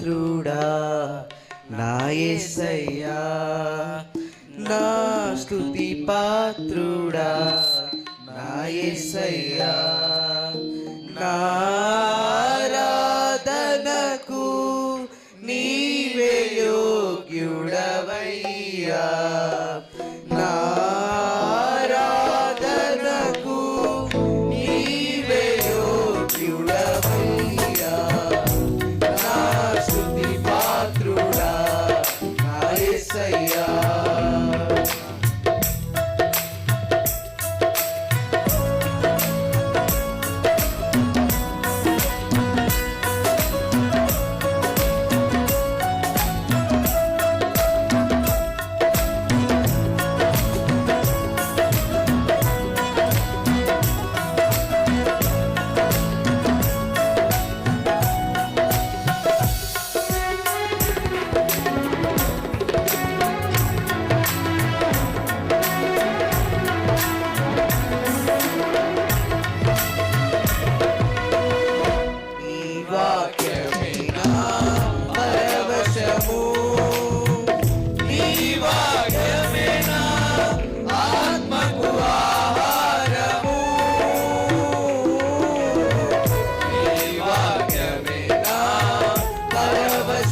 పాత్రుడా నాయసయ్యా నా స్థుతి పాత్రుడా నాయసయ్యా నా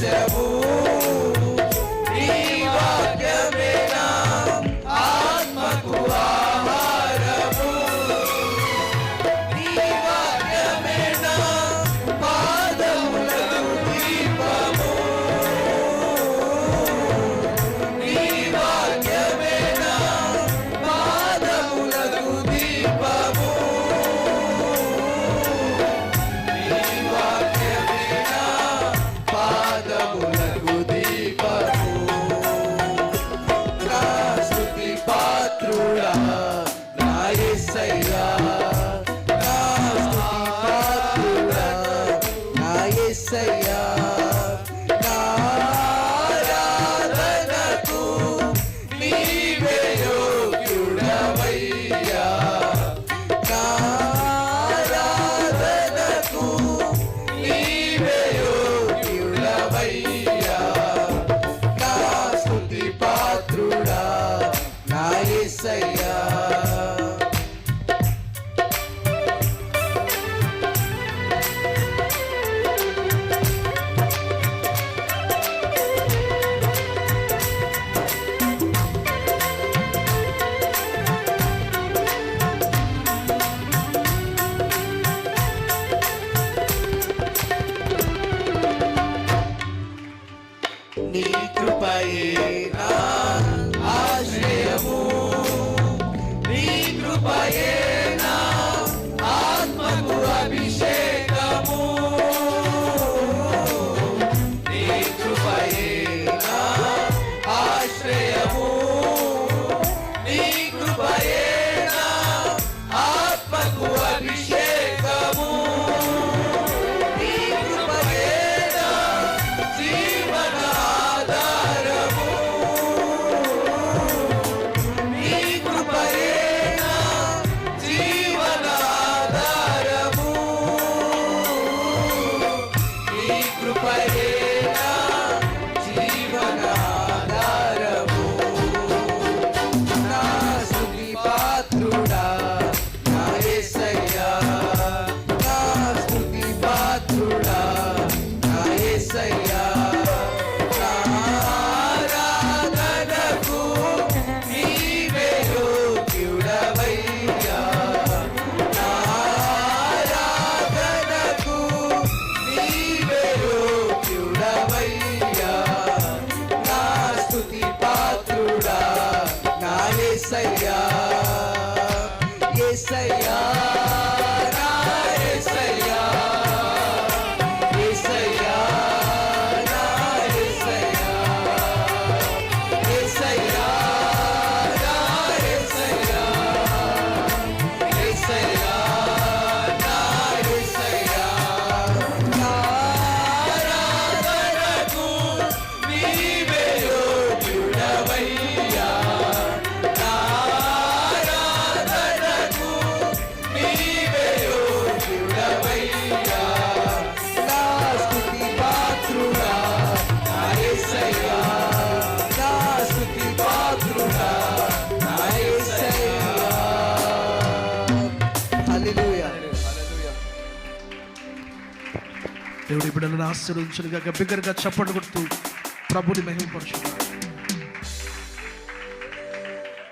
myself. నీ కృపయే. say, yeah. దేవుడు ఇప్పుడు ఆశీర్వదించునుగా బిగ్గరగా చప్పట్లు కొడుతూ ప్రభుని మహిమపరచున్నారు